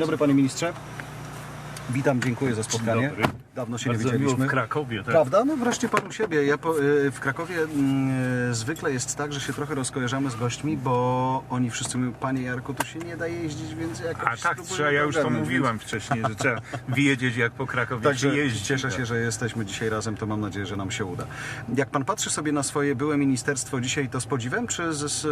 dobry panie ministrze. Witam, dziękuję za spotkanie. Dawno się Bardzo nie miło widzieliśmy. w Krakowie. Tak? Prawda? No wreszcie pan u siebie. Ja po, y, w Krakowie mm, y, zwykle jest tak, że się trochę rozkojarzamy z gośćmi, bo oni wszyscy mówią, panie Jarku, tu się nie da jeździć, więc jakoś A tak, trzeba, ja już to ogarnąć, mówiłem wcześniej, że trzeba wyjeździć jak po Krakowie Także się jeździ. cieszę się, że jesteśmy dzisiaj razem, to mam nadzieję, że nam się uda. Jak pan patrzy sobie na swoje byłe ministerstwo dzisiaj, to z podziwem czy z, z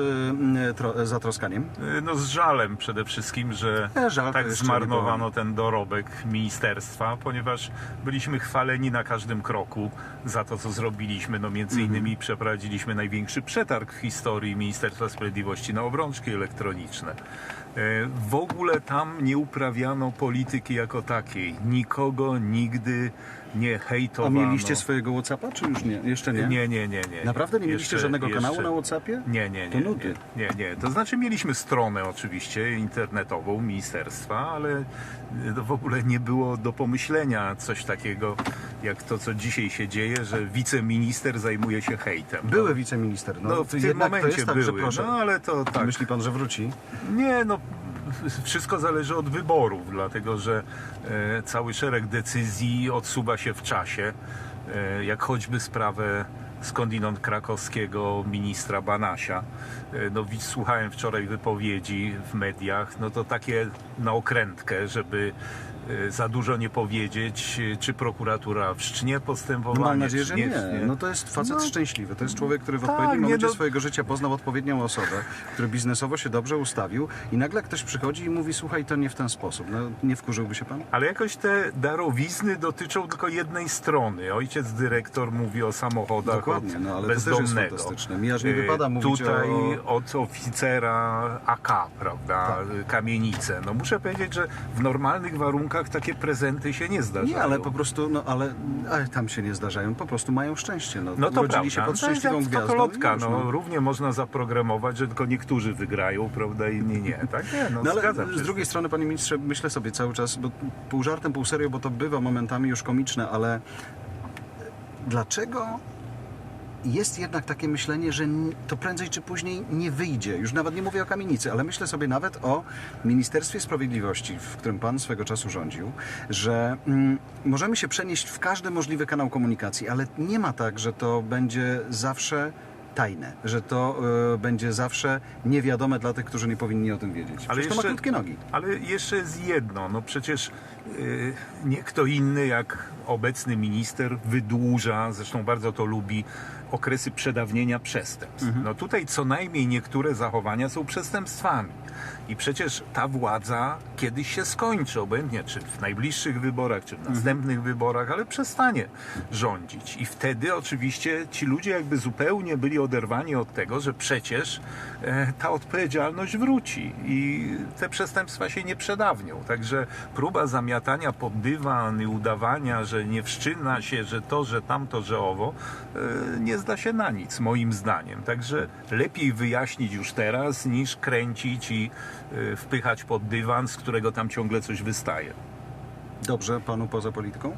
y, tro, zatroskaniem? No z żalem przede wszystkim, że E, żal tak zmarnowano ten dorobek ministerstwa, ponieważ byliśmy chwaleni na każdym kroku za to, co zrobiliśmy. No między Mhm. innymi przeprowadziliśmy największy przetarg w historii Ministerstwa Sprawiedliwości na obrączki elektroniczne. E, W ogóle tam nie uprawiano polityki jako takiej. Nikogo nigdy nie A hejtowano. mieliście swojego Whatsappa, czy już nie? Jeszcze nie? Nie, nie, nie, nie. Naprawdę nie mieliście Jeszcze- żadnego kanału jeszcze- na Whatsappie? Nie, nie, To nie, nudy. nie, nie, nie. To znaczy mieliśmy stronę oczywiście internetową ministerstwa, ale to w ogóle nie było do pomyślenia coś takiego jak to, co dzisiaj się dzieje, że wiceminister zajmuje się hejtem. Były no, wiceminister. No, no, w tym momencie to jest tak, były, no ale to tak. Myśli pan, że wróci? Nie, no wszystko zależy od wyborów, dlatego że e, cały szereg decyzji odsuwa się w czasie, e, jak choćby sprawę skądinąd krakowskiego ministra Banasia. E, no, słuchałem wczoraj wypowiedzi w mediach, no to takie na okrętkę, żeby za dużo nie powiedzieć, e, czy prokuratura wszcznie No postępowanie, mam nadzieję, że nie. wszcznie. No to jest facet No. szczęśliwy. To jest człowiek, który w Tak, odpowiednim nie, momencie no- swojego życia poznał odpowiednią osobę, który biznesowo się dobrze ustawił i nagle ktoś przychodzi i mówi, słuchaj, to nie w ten sposób. No, nie wkurzyłby się pan? Ale jakoś te darowizny dotyczą tylko jednej strony. Ojciec dyrektor mówi o samochodach Dokładnie, no, ale to też jest bezdomnego. fantastyczne. Mi aż nie Y, wypada mówić Tutaj o- od oficera AK, prawda, Tak. kamienice. No muszę powiedzieć, że w normalnych warunkach takie prezenty się nie zdarzają. Nie, ale po prostu, no ale, ale tam się nie zdarzają. Po prostu mają szczęście. No, No to Urodzili się pod No szczęśliwą jak gwiazdą. totolotka, i już, no, równie można zaprogramować, że tylko niektórzy wygrają, prawda, inni nie. Tak? Nie, no, No ale z drugiej tym. strony, panie ministrze, myślę sobie cały czas, bo pół żartem, pół serio, bo to bywa momentami już komiczne, ale dlaczego jest jednak takie myślenie, że to prędzej czy później nie wyjdzie? Już nawet nie mówię o kamienicy, ale myślę sobie nawet o Ministerstwie Sprawiedliwości, w którym pan swego czasu rządził, że mm, możemy się przenieść w każdy możliwy kanał komunikacji, ale nie ma tak, że to będzie zawsze tajne, że to y, będzie zawsze niewiadome dla tych, którzy nie powinni o tym wiedzieć. Ale Przecież to ma jeszcze- krótkie nogi. Ale jeszcze jest jedno, no przecież yy, nie kto inny jak obecny minister wydłuża, zresztą bardzo to lubi, okresy przedawnienia przestępstw. No tutaj co najmniej niektóre zachowania są przestępstwami. I przecież ta władza kiedyś się skończy, obojętnie czy w najbliższych wyborach, czy w następnych wyborach, ale przestanie rządzić. I wtedy oczywiście ci ludzie jakby zupełnie byli oderwani od tego, że przecież e, ta odpowiedzialność wróci i te przestępstwa się nie przedawnią. Także próba zamiatania pod dywan i udawania, że nie wszczyna się, że to, że tamto, że owo, e, nie zda się na nic, moim zdaniem. Także lepiej wyjaśnić już teraz, niż kręcić i wpychać pod dywan, z którego tam ciągle coś wystaje. Dobrze panu poza polityką?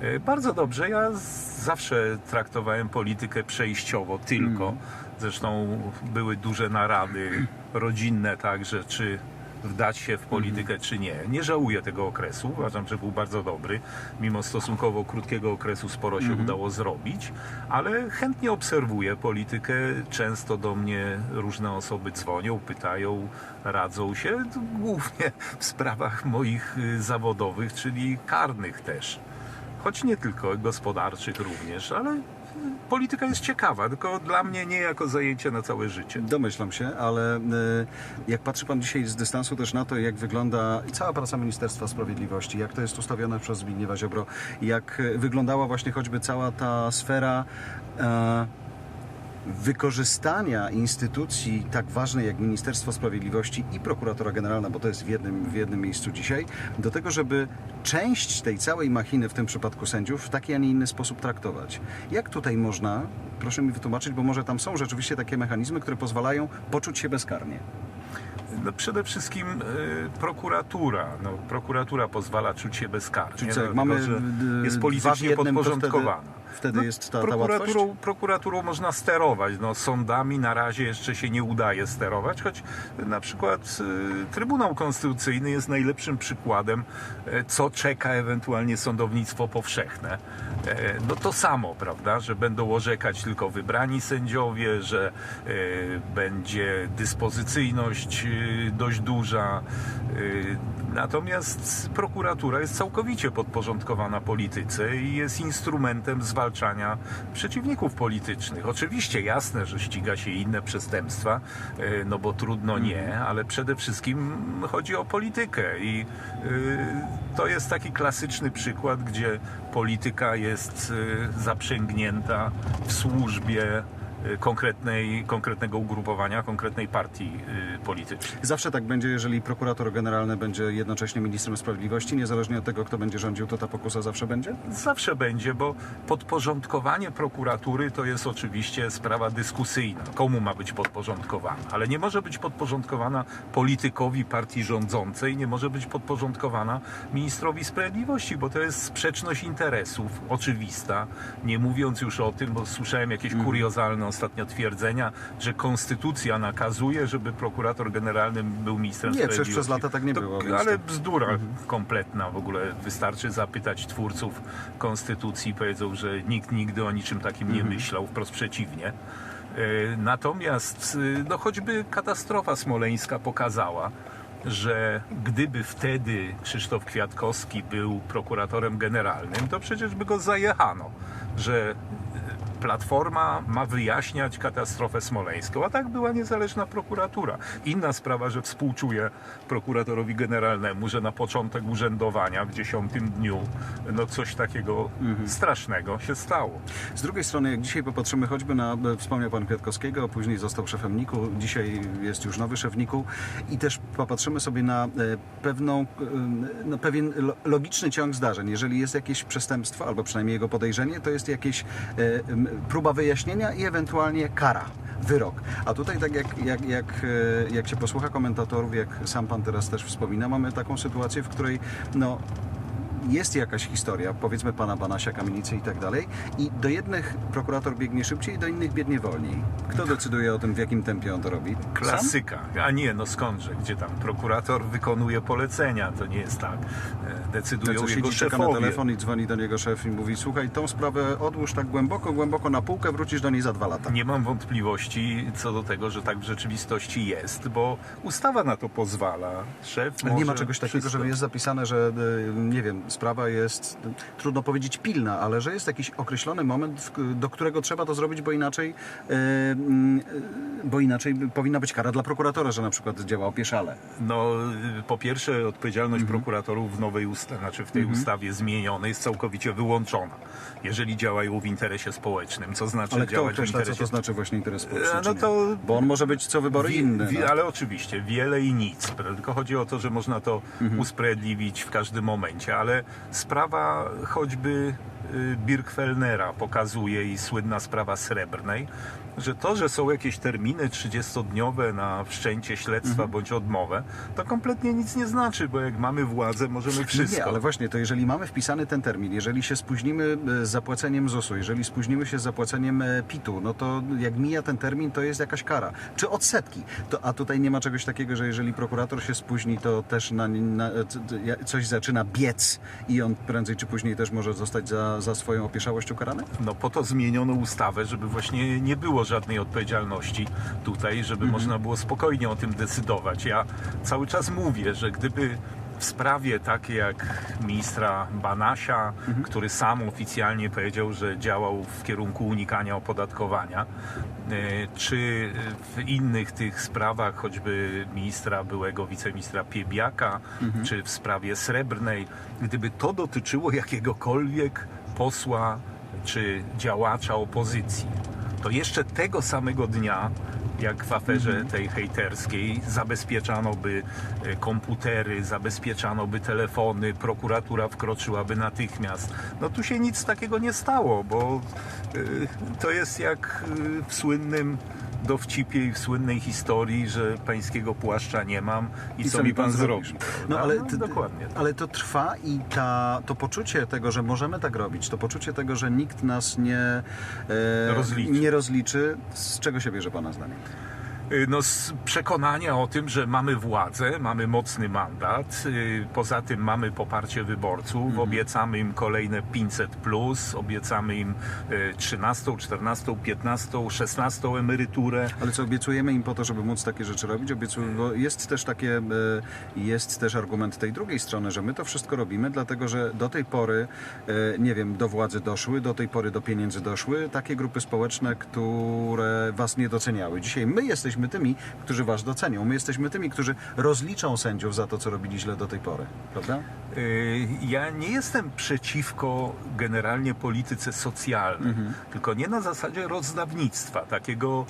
E, Bardzo dobrze. Ja zawsze traktowałem politykę przejściowo tylko. Zresztą były duże narady rodzinne także, czy wdać się w politykę, czy nie. Nie żałuję tego okresu. Uważam, że był bardzo dobry. Mimo stosunkowo krótkiego okresu sporo się udało zrobić, ale chętnie obserwuję politykę. Często do mnie różne osoby dzwonią, pytają, radzą się, głównie w sprawach moich y, zawodowych, czyli karnych też choć nie tylko gospodarczych również, ale polityka jest ciekawa, tylko dla mnie nie jako zajęcie na całe życie. Domyślam się, ale y, jak patrzy Pan dzisiaj z dystansu też na to, jak wygląda cała praca Ministerstwa Sprawiedliwości, jak to jest ustawione przez Zbigniewa Ziobro, jak y, wyglądała właśnie choćby cała ta sfera e, wykorzystania instytucji tak ważnej jak Ministerstwo Sprawiedliwości i Prokuratora Generalna, bo to jest w jednym, w jednym miejscu dzisiaj, do tego, żeby część tej całej machiny, w tym przypadku sędziów, w taki, a nie inny sposób traktować. Jak tutaj można, proszę mi wytłumaczyć, bo może tam są rzeczywiście takie mechanizmy, które pozwalają poczuć się bezkarnie. No przede wszystkim e, prokuratura. No, prokuratura pozwala czuć się bezkarnie, Czyli co, jak dlatego, mamy, d- jest politycznie podporządkowana. Wtedy jest ta, ta łatwość? prokuraturą, prokuraturą można sterować. No, sądami na razie jeszcze się nie udaje sterować, choć na przykład y, Trybunał Konstytucyjny jest najlepszym przykładem, e, co czeka ewentualnie sądownictwo powszechne. E, no to samo, prawda, że będą orzekać tylko wybrani sędziowie, że e, będzie dyspozycyjność e, dość duża. E, Natomiast prokuratura jest całkowicie podporządkowana polityce i jest instrumentem zwalczania przeciwników politycznych. Oczywiście jasne, że ściga się inne przestępstwa, e, no bo trudno nie, ale przede wszystkim chodzi o politykę i e, to jest taki klasyczny przykład, gdzie polityka jest e, zaprzęgnięta w służbie konkretnej, konkretnego ugrupowania, konkretnej partii e, politycznej. Zawsze tak będzie, jeżeli prokurator generalny będzie jednocześnie ministrem sprawiedliwości, niezależnie od tego, kto będzie rządził, to ta pokusa zawsze będzie? Zawsze będzie, bo podporządkowanie prokuratury to jest oczywiście sprawa dyskusyjna. Komu ma być podporządkowana? Ale nie może być podporządkowana politykowi partii rządzącej, nie może być podporządkowana ministrowi sprawiedliwości, bo to jest sprzeczność interesów oczywista. Nie mówiąc już o tym, bo słyszałem jakieś kuriozalne ostatnio twierdzenia, że konstytucja nakazuje, żeby prokurator generalny był ministrem Nie, przecież sprawiedliwości. przez lata tak nie To- było, Ale bzdura kompletna w ogóle. Wystarczy zapytać twórców konstytucji, powiedzą, że nikt nigdy o niczym takim nie myślał, wprost przeciwnie. E, Natomiast e, no choćby katastrofa smoleńska pokazała, że gdyby wtedy Krzysztof Kwiatkowski był prokuratorem generalnym, to przecież by go zajechano, że Platforma ma wyjaśniać katastrofę smoleńską, a tak była niezależna prokuratura. Inna sprawa, że współczuję prokuratorowi generalnemu, że na początek urzędowania w dziesiątym dniu no coś takiego strasznego się stało. Z drugiej strony, jak dzisiaj popatrzymy choćby na, e, wspomniał pan Kwiatkowskiego, później został szefem NIK-u, dzisiaj jest już nowy szef NIK-u i też popatrzymy sobie na e, pewną, e, no, pewien lo- logiczny ciąg zdarzeń. Jeżeli jest jakieś przestępstwo, albo przynajmniej jego podejrzenie, to jest jakieś próba wyjaśnienia i ewentualnie kara. Wyrok. A tutaj, tak jak, jak, jak, e, jak się posłucha komentatorów, jak sam pan teraz też wspomina, mamy taką sytuację, w której no, jest jakaś historia, powiedzmy pana Banasia, kamienicy i tak dalej, i do jednych prokurator biegnie szybciej, do innych biegnie wolniej. Kto decyduje o tym, w jakim tempie on to robi? Sam? Klasyka. A nie, no skądże, gdzie tam prokurator wykonuje polecenia, to nie jest tak. E, Decydują Co jego czeka na szefowie. telefon i dzwoni do niego szef i mówi słuchaj, tą sprawę odłóż tak głęboko, głęboko na półkę, wrócisz do niej za dwa lata. Nie mam wątpliwości co do tego, że tak w rzeczywistości jest, bo ustawa na to pozwala. Szef Ale może nie ma czegoś takiego, wszystko. że jest zapisane, że y, nie wiem, sprawa jest, trudno powiedzieć pilna, ale że jest jakiś określony moment, w- do którego trzeba to zrobić, bo inaczej, y, y, bo inaczej powinna być kara dla prokuratora, że na przykład działa opieszale. No, y, po pierwsze, odpowiedzialność Mhm. prokuratorów w nowej ustawie, znaczy w tej ustawie zmienionej jest całkowicie wyłączona, jeżeli działają w interesie społecznym. Co znaczy Ale kto działać w określa, co interesie to znaczy właśnie interes społeczny? E, no czy nie? to- Bo on może być co wybory Wie- inny. wie- no. Ale oczywiście, wiele i nic. Tylko chodzi o to, że można to Mhm. usprawiedliwić w każdym momencie, ale sprawa choćby Birkfellnera pokazuje i słynna sprawa Srebrnej, że to, że są jakieś terminy 30-dniowe na wszczęcie śledztwa Mhm. bądź odmowę, to kompletnie nic nie znaczy, bo jak mamy władzę, możemy wszystko. Nie, ale właśnie, to jeżeli mamy wpisany ten termin, jeżeli się spóźnimy e, z zapłaceniem ZUS-u, jeżeli spóźnimy się z zapłaceniem e, PIT-u, no to jak mija ten termin, to jest jakaś kara. Czy odsetki. To, a tutaj nie ma czegoś takiego, że jeżeli prokurator się spóźni, to też na, na, coś zaczyna biec i on prędzej czy później też może zostać za, za swoją opieszałość ukarany? No po to zmieniono ustawę, żeby właśnie nie było żadnej odpowiedzialności tutaj, żeby Mhm. można było spokojnie o tym decydować. Ja cały czas mówię, że gdyby w sprawie takiej jak ministra Banasia, Mhm. który sam oficjalnie powiedział, że działał w kierunku unikania opodatkowania, e, czy w innych tych sprawach, choćby ministra, byłego wiceministra Piebiaka, Mhm. czy w sprawie Srebrnej, gdyby to dotyczyło jakiegokolwiek posła czy działacza opozycji, to jeszcze tego samego dnia, jak w aferze tej hejterskiej, zabezpieczano by e, komputery, zabezpieczano by telefony, prokuratura wkroczyłaby natychmiast. No tu się nic takiego nie stało, bo e, to jest jak e, w słynnym dowcipie i w słynnej historii, że pańskiego płaszcza nie mam i, I co mi pan zrobisz? zrobi. No prawda? ale, No, ty- dokładnie. tak. ale to trwa i ta, to poczucie tego, że możemy tak robić, to poczucie tego, że nikt nas nie, e, Rozliczy. nie rozliczy, z czego się bierze Pana zdaniem? Y, No, z przekonania o tym, że mamy władzę, mamy mocny mandat, y, poza tym mamy poparcie wyborców, Mhm. obiecamy im kolejne 500, plus, obiecamy im y, 13, 14, 15, 16 emeryturę. Ale co obiecujemy im po to, żeby móc takie rzeczy robić? Obiecuję, bo jest też takie, e, jest też argument tej drugiej strony, że my to wszystko robimy, dlatego że do tej pory, nie wiem, do władzy doszły, do tej pory do pieniędzy doszły takie grupy społeczne, które was nie doceniały. Dzisiaj my jesteśmy tymi, którzy was docenią. My jesteśmy tymi, którzy rozliczą sędziów za to, co robili źle do tej pory. Prawda? Y, Ja nie jestem przeciwko generalnie polityce socjalnej, tylko nie na zasadzie rozdawnictwa, takiego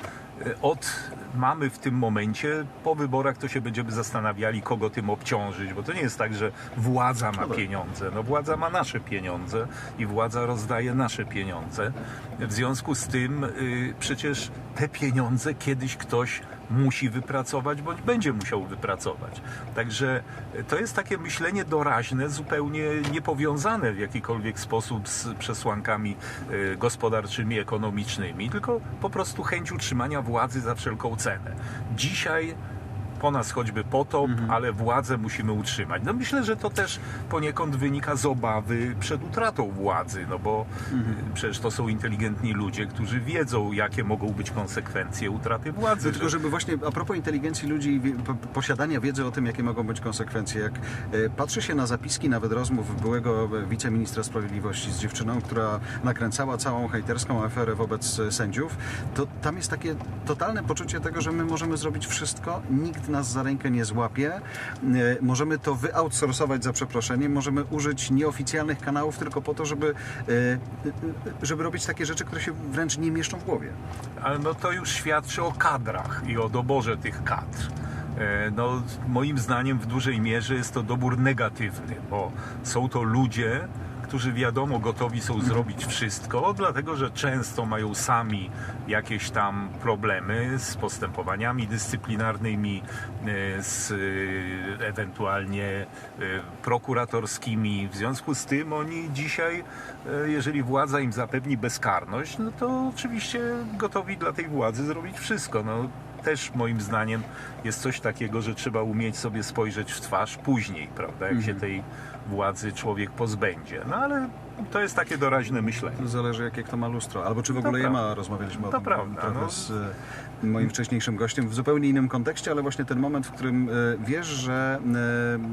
od mamy w tym momencie, po wyborach to się będziemy zastanawiali, kogo tym obciążyć, bo to nie jest tak, że władza ma Dobra. pieniądze. No władza ma nasze pieniądze i władza rozdaje nasze pieniądze. W związku z tym y, przecież te pieniądze kiedyś ktoś musi wypracować, bądź będzie musiał wypracować. Także y, to jest takie myślenie doraźne, zupełnie niepowiązane w jakikolwiek sposób z przesłankami y, gospodarczymi, ekonomicznymi, tylko po prostu chęć utrzymania władzy za wszelką cenę. Dzisiaj po nas choćby potop, ale władzę musimy utrzymać. No myślę, że to też poniekąd wynika z obawy przed utratą władzy, no bo y, przecież to są inteligentni ludzie, którzy wiedzą, jakie mogą być konsekwencje utraty władzy. No, tylko żeby właśnie a propos inteligencji ludzi i posiadania wiedzy o tym, jakie mogą być konsekwencje, jak e, patrzy się na zapiski nawet rozmów byłego e, wiceministra sprawiedliwości z dziewczyną, która nakręcała całą hejterską aferę wobec e, sędziów, to tam jest takie totalne poczucie tego, że my możemy zrobić wszystko, nikt nas za rękę nie złapie, e, możemy to wyoutsourcować za przeproszeniem, możemy użyć nieoficjalnych kanałów tylko po to, żeby, e, e, żeby robić takie rzeczy, które się wręcz nie mieszczą w głowie. Ale no to już świadczy o kadrach i o doborze tych kadr. No, moim zdaniem w dużej mierze jest to dobór negatywny, bo są to ludzie, którzy wiadomo gotowi są zrobić wszystko, dlatego że często mają sami jakieś tam problemy z postępowaniami dyscyplinarnymi, e, z e, ewentualnie e, prokuratorskimi. W związku z tym oni dzisiaj, jeżeli władza im zapewni bezkarność, no to oczywiście gotowi dla tej władzy zrobić wszystko. No, też moim zdaniem jest coś takiego, że trzeba umieć sobie spojrzeć w twarz później, prawda, jak się tej władzy człowiek pozbędzie. No ale to jest takie doraźne myślenie. To zależy jakie kto ma lustro. Albo czy w ogóle je prawda. ma. Rozmawialiśmy o To tym prawda, trochę no. z e, moim wcześniejszym gościem w zupełnie innym kontekście, ale właśnie ten moment, w którym e, wiesz, że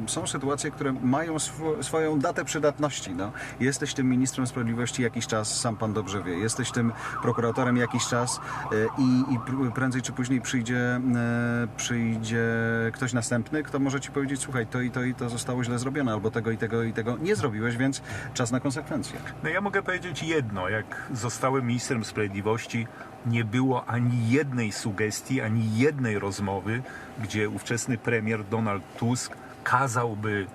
e, są sytuacje, które mają swo, swoją datę przydatności. No. Jesteś tym ministrem sprawiedliwości jakiś czas, sam pan dobrze wie. Jesteś tym prokuratorem jakiś czas i, i pr- prędzej czy później przyjdzie, przyjdzie ktoś następny, kto może ci powiedzieć, słuchaj, to i to i to zostało źle zrobione, albo tego i tego i tego nie zrobiłeś, więc czas na konsekwencje. No ja mogę powiedzieć jedno, jak zostałem ministrem sprawiedliwości, nie było ani jednej sugestii, ani jednej rozmowy, gdzie ówczesny premier Donald Tusk kazałby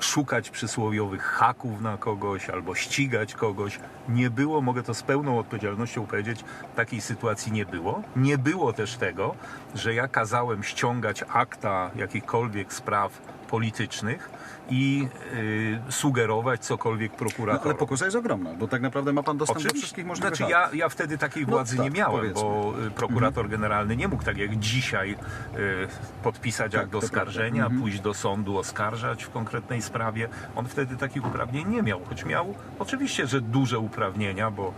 szukać przysłowiowych haków na kogoś albo ścigać kogoś. Nie było, mogę to z pełną odpowiedzialnością powiedzieć, takiej sytuacji nie było. Nie było też tego, że ja kazałem ściągać akta jakichkolwiek spraw politycznych i y, sugerować cokolwiek No, prokuratorowi. ale pokusa jest ogromna, bo tak naprawdę ma pan dostęp do wszystkich możliwych Znaczy ja, ja wtedy takiej No władzy tak, nie miałem, powiedzmy. bo y, prokurator generalny nie mógł tak jak dzisiaj y, podpisać Tak, akt oskarżenia. Mhm. pójść do sądu, oskarżać w konkretnej sprawie. On wtedy takich uprawnień nie miał, choć miał oczywiście, że duże uprawnienia, bo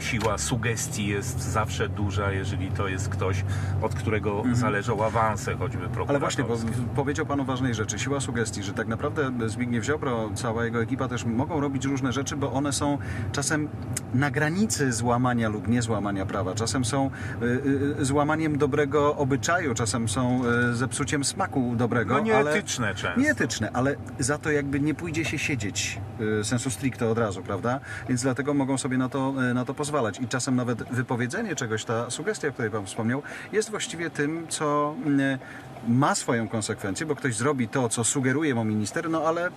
y, siła sugestii jest zawsze duża, jeżeli to jest ktoś, od którego zależą awanse, choćby Mhm. Ale właśnie, bo prokuratorskie. powiedział Pan o ważnej rzeczy, siła sugestii, że tak naprawdę Zbigniew Ziobro, cała jego ekipa też mogą robić różne rzeczy, bo one są czasem na granicy złamania lub niezłamania prawa. Czasem są y, y, złamaniem dobrego obyczaju, czasem są y, zepsuciem smaku dobrego. No ale... nieetyczne często. Nieetyczne, ale za to jakby nie pójdzie się siedzieć y, sensu stricte od razu, prawda? Więc dlatego mogą sobie na to, y, na to pozwalać. I czasem nawet wypowiedzenie czegoś, ta sugestia, o której Pan wspomniał, jest właściwie tym, co y, ma swoją konsekwencję, bo ktoś zrobi to, co sugeruje mu minister, no ale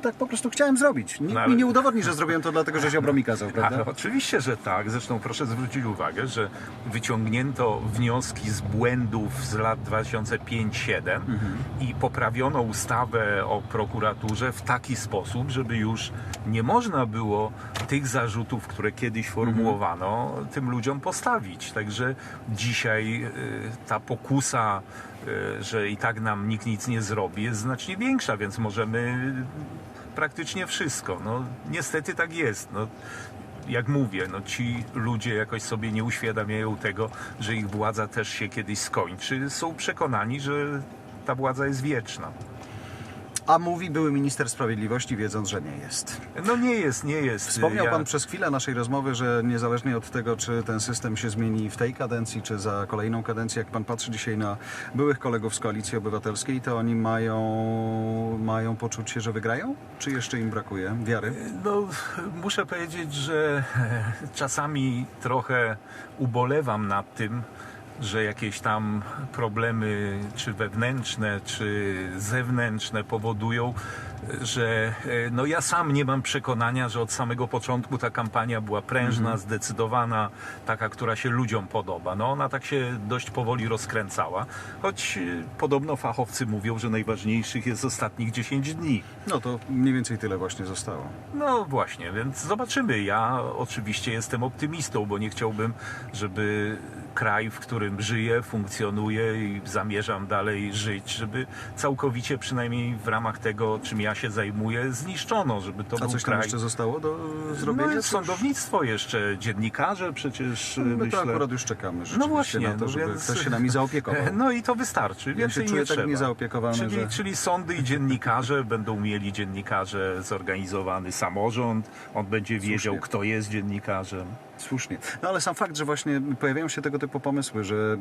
tak po prostu chciałem zrobić. Nikt No, ale- mi nie udowodni, że zrobiłem to dlatego, że Ziobro mi kazał, prawda? Ale oczywiście, że tak. Zresztą proszę zwrócić uwagę, że wyciągnięto wnioski z błędów z lat 2005-2007 i poprawiono ustawę o prokuraturze w taki sposób, żeby już nie można było tych zarzutów, które kiedyś formułowano, tym ludziom postawić. Także dzisiaj y, ta pokusa, y, że i tak nam nikt nic nie zrobi, jest znacznie większa, więc możemy praktycznie wszystko. No, niestety tak jest. No, jak mówię, no, ci ludzie jakoś sobie nie uświadamiają tego, że ich władza też się kiedyś skończy. Są przekonani, że ta władza jest wieczna. A mówi były minister sprawiedliwości, wiedząc, że nie jest. No nie jest, nie jest. Wspomniał Ja- pan przez chwilę naszej rozmowy, że niezależnie od tego, czy ten system się zmieni w tej kadencji, czy za kolejną kadencję, jak pan patrzy dzisiaj na byłych kolegów z Koalicji Obywatelskiej, to oni mają, mają poczucie, że wygrają? Czy jeszcze im brakuje wiary? No, muszę powiedzieć, że czasami trochę ubolewam nad tym, że jakieś tam problemy, czy wewnętrzne, czy zewnętrzne powodują, że e, no ja sam nie mam przekonania, że od samego początku ta kampania była prężna, zdecydowana, taka, która się ludziom podoba. No ona tak się dość powoli rozkręcała, choć e, podobno fachowcy mówią, że najważniejszych jest ostatnich 10 dni. No to mniej więcej tyle właśnie zostało. No właśnie, więc zobaczymy. Ja oczywiście jestem optymistą, bo nie chciałbym, żeby kraj, w którym żyję, funkcjonuje i zamierzam dalej żyć, żeby całkowicie, przynajmniej w ramach tego, czym ja się zajmuję, zniszczono, żeby to A był coś tam kraj. jeszcze zostało do no zrobienia? jest sądownictwo jeszcze, dziennikarze przecież My to myślę. akurat już czekamy No właśnie, na to, no żeby więc- ktoś się nami zaopiekował. No i to wystarczy, Ja więcej się czuję nie tak trzeba. czyli, że... czyli sądy i dziennikarze będą mieli dziennikarze zorganizowany samorząd, on będzie wiedział, kto jest dziennikarzem. Słusznie. No ale sam fakt, że właśnie pojawiają się tego typu pomysły, że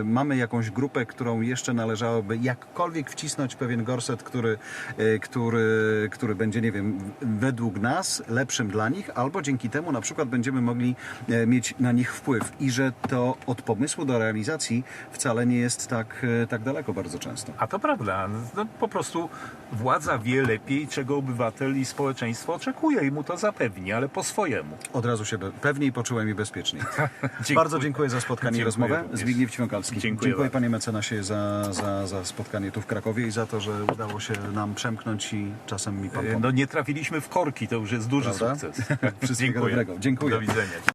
e, mamy jakąś grupę, którą jeszcze należałoby jakkolwiek wcisnąć pewien gorset, który, e, który, który będzie, nie wiem, według nas lepszym dla nich, albo dzięki temu na przykład będziemy mogli e, mieć na nich wpływ. I że to od pomysłu do realizacji wcale nie jest tak, tak daleko bardzo często. A to prawda. No, po prostu władza wie lepiej, czego obywatel i społeczeństwo oczekuje i mu to zapewni, ale po swojemu. Od razu się pewniej poczułem i bezpieczniej. Bardzo dziękuję za spotkanie i Dziękuję rozmowę. również. Zbigniew Ćwiąkalski. Dziękuję dziękuję panie mecenasie za, za, za spotkanie tu w Krakowie i za to, że udało się nam przemknąć i czasem mi pan pomógł. No nie trafiliśmy w korki, to już jest duży Prawda? sukces. Wszystkiego dobrego. Dziękuję. Do widzenia.